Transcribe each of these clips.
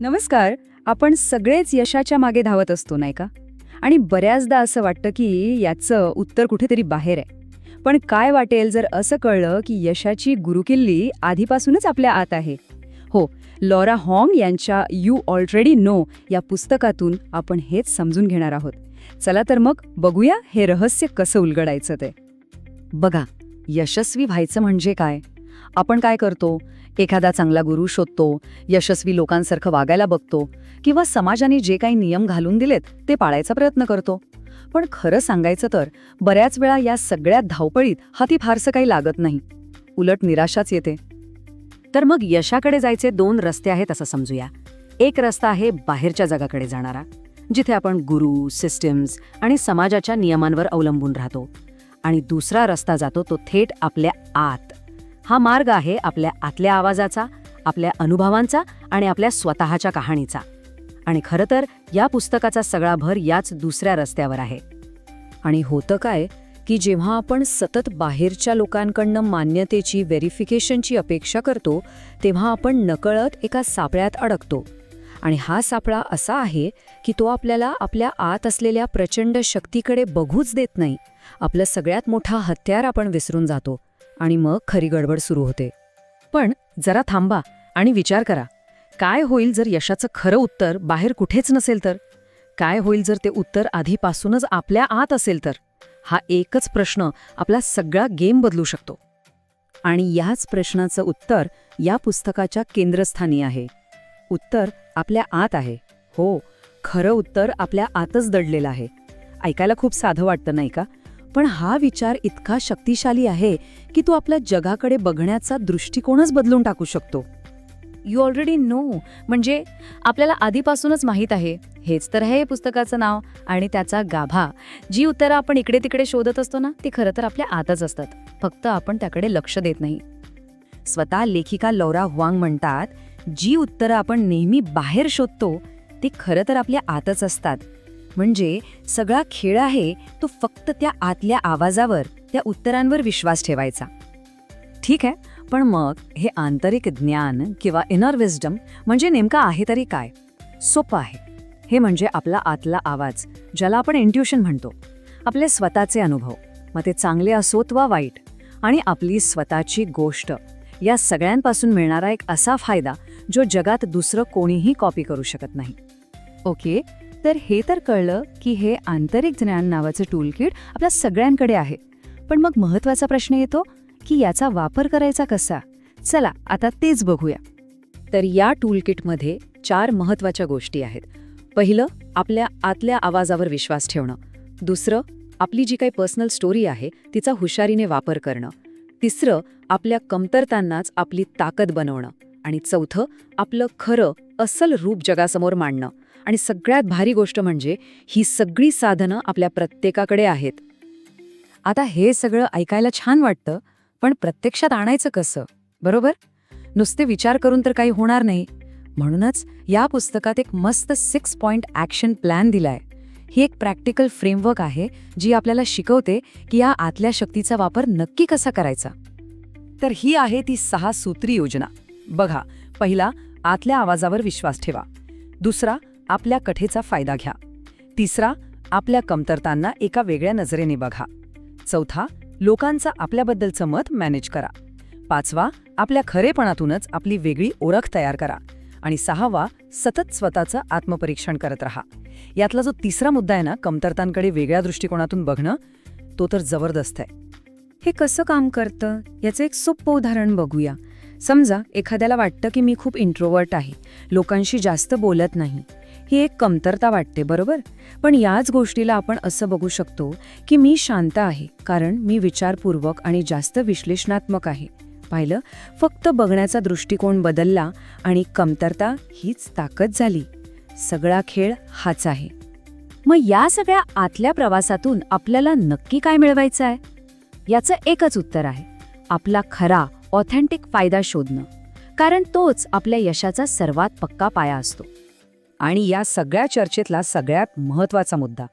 नमस्कार आपण सगळेच यशाच्या मागे धावत असतो नाही का? आणि बऱ्याचदा असं वाटतं की याचं उत्तर कुठेतरी बाहेर आहे. पण काय वाटेल जर असं कळलं की यशाची गुरुकिल्ली आधीपासूनच आपल्या आत आहे. हो लॉरा हॉंग यांच्या यू ऑलरेडी नो या पुस्तकातून आपण हेच समजून घेणार आहोत. चला तर मग बघूया हे रहस्य कसं उलगडायचं ते. बघा यशस्वी व्हायचं म्हणजे काय? आपण काय करतो? एखादा चांगला गुरु शोधतो यशस्वी लोकांसारखं वागायला बघतो किंवा समाजाने जे काही नियम घालून दिलेत ते पाळायचा प्रयत्न करतो. पण खरं सांगायचं तर बऱ्याच वेळा या सगळ्या धावपळीत हाती फारसं काही लागत नाही. उलट निराशाच येते. तर मग यशाकडे जायचे दोन रस्ते आहेत असं समजूया. एक रस्ता आहे बाहेरच्या जगाकडे जाणारा जिथे आपण गुरु सिस्टम्स आणि समाजाच्या नियमांवर अवलंबून राहतो. आणि दुसरा रस्ता जातो तो थेट आपल्या आत. हा मार्ग आहे आपल्या आतल्या आवाजाचा आपल्या अनुभवांचा आणि आपल्या स्वतःच्या कहाणीचा. आणि खरं तर या पुस्तकाचा सगळा भर याच दुसऱ्या रस्त्यावर आहे. आणि होतं काय की जेव्हा आपण सतत बाहेरच्या लोकांकडनं मान्यतेची व्हेरिफिकेशनची अपेक्षा करतो तेव्हा आपण नकळत एका सापळ्यात अडकतो. आणि हा सापळा असा आहे की तो आपल्याला आपल्या आत असलेल्या प्रचंड शक्तीकडे बघूच देत नाही. आपलं सगळ्यात मोठा हत्यार आपण विसरून जातो. आणि मग खरी गडबड सुरू होते. पण जरा थांबा आणि विचार करा. काय होईल जर यशाचं खरं उत्तर बाहेर कुठेच नसेल तर? काय होईल जर ते उत्तर आधीपासूनच आपल्या आत असेल तर? हा एकच प्रश्न आपला सगळा गेम बदलू शकतो. आणि याच प्रश्नाचं उत्तर या पुस्तकाच्या केंद्रस्थानी आहे. उत्तर आपल्या आत आहे. हो खरं उत्तर आपल्या आतच दडलेलं आहे. ऐकायला खूप साधं वाटतं नाही का? पण हा विचार इतका शक्तिशाली आहे की तो आपल्या जगाकडे बघण्याचा दृष्टिकोनच बदलून टाकू शकतो. यू ऑलरेडी नो म्हणजे आपल्याला आधीपासूनच माहीत आहे. हेच तर आहे पुस्तकाचं नाव आणि त्याचा गाभा. जी उत्तरं आपण इकडे तिकडे शोधत असतो ना ती खरं तर आपल्या आतच असतात. फक्त आपण त्याकडे लक्ष देत नाही. स्वतः लेखिका लौरा हुआंग म्हणतात जी उत्तरं आपण नेहमी बाहेर शोधतो ती खरं तर आपल्या आतच असतात. म्हणजे सगळा खेळ आहे तो फक्त त्या आतल्या आवाजावर त्या उत्तरांवर विश्वास ठेवायचा. ठीक आहे पण मग हे आंतरिक ज्ञान किंवा इनर विजडम म्हणजे नेमका आहे तरी काय? सोपं आहे. हे म्हणजे आपला आतला आवाज ज्याला आपण इंट्युशन म्हणतो. आपले स्वतःचे अनुभव मग ते चांगले असोत वा वाईट आणि आपली स्वतःची गोष्ट या सगळ्यांपासून मिळणारा एक असा फायदा जो जगात दुसरं कोणीही कॉपी करू शकत नाही. ओके? तर हे तर कळलं की हे आंतरिक ज्ञान नावाचं टूलकिट आपल्या सगळ्यांकडे आहे. पण मग महत्त्वाचा प्रश्न येतो की याचा वापर करायचा कसा? चला आता तेच बघूया. तर या टूलकिटमध्ये चार महत्त्वाच्या गोष्टी आहेत. पहिलं आपल्या आतल्या आवाजावर विश्वास ठेवणं. दुसरं आपली जी काही पर्सनल स्टोरी आहे तिचा हुशारीने वापर करणं. तिसरं आपल्या कमतरतांनाच आपली ताकद बनवणं. आणि चौथं आपलं खरं अस्सल रूप जगासमोर मांडणं. आणि सगळ्यात भारी गोष्ट म्हणजे ही सगळी साधनं आपल्या प्रत्येकाकडे आहेत. आता हे सगळं ऐकायला छान वाटतं पण प्रत्यक्षात आणायचं कसं? बरोबर? नुसते विचार करून तर काही होणार नाही. म्हणूनच या पुस्तकात एक मस्त सिक्स पॉइंट ॲक्शन प्लॅन दिलाय. ही एक प्रॅक्टिकल फ्रेमवर्क आहे जी आपल्याला शिकवते की या आतल्या शक्तीचा वापर नक्की कसा करायचा. तर ही आहे ती सहा सूत्री योजना. बघा पहिला आतल्या आवाजावर विश्वास ठेवा. दुसरा आपल्या कठेचा फायदा घ्या. तिसरा आपल्या कमतरतांना एका वेगळ्या नजरेने बघा. चौथा लोकांचं आपल्याबद्दलचं मत मॅनेज करा. पाचवा आपल्या खरेपणातूनच आपली वेगळी ओळख तयार करा. आणि सहावा सतत स्वतःचं आत्मपरीक्षण करत राहा. यातला जो तिसरा मुद्दा आहे ना कमतरतांकडे वेगळ्या दृष्टिकोनातून बघणं तो तर जबरदस्त आहे. हे कसं काम करतं? याचं एक सोपं उदाहरण बघूया. समजा एखाद्याला वाटतं की मी खूप इंट्रोवर्ट आहे. लोकांशी जास्त बोलत नाही. ही एक कमतरता वाटते बरोबर? पण याच गोष्टीला आपण असं बघू शकतो की मी शांत आहे कारण मी विचारपूर्वक आणि जास्त विश्लेषणात्मक आहे. पाहिलं? फक्त बघण्याचा दृष्टिकोन बदलला आणि कमतरता हीच ताकद झाली. सगळा खेळ हाच आहे. मग या सगळ्या आतल्या प्रवासातून आपल्याला नक्की काय मिळवायचं आहे? याचं एकच उत्तर आहे आपला खरा ऑथेंटिक फायदा शोधणं. कारण तोच आपल्या यशाचा सर्वात पक्का पाया असतो. आणि या सगळ्या चर्चेतला सगळ्यात महत्त्वाचा मुद्दा.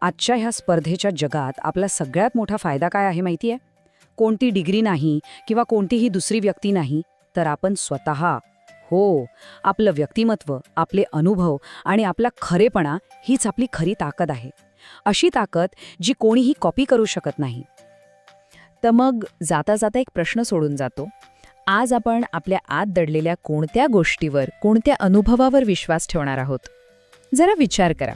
आजच्या ह्या स्पर्धेच्या जगात आपला सगळ्यात मोठा फायदा काय आहे माहिती आहे कोणती डिग्री नाही किंवा कोणतीही दुसरी व्यक्ती नाही तर आपण स्वतः हो आपलं व्यक्तिमत्व आपले अनुभव आणि आपला खरेपणा हीच आपली खरी ताकद आहे. अशी ताकद जी कोणीही कॉपी करू शकत नाही. तर मग जाता जाता एक प्रश्न सोडून जातो. आज आपण आपल्या आत दडलेल्या कोणत्या गोष्टीवर कोणत्या अनुभवावर विश्वास ठेवणार आहोत? जरा विचार करा.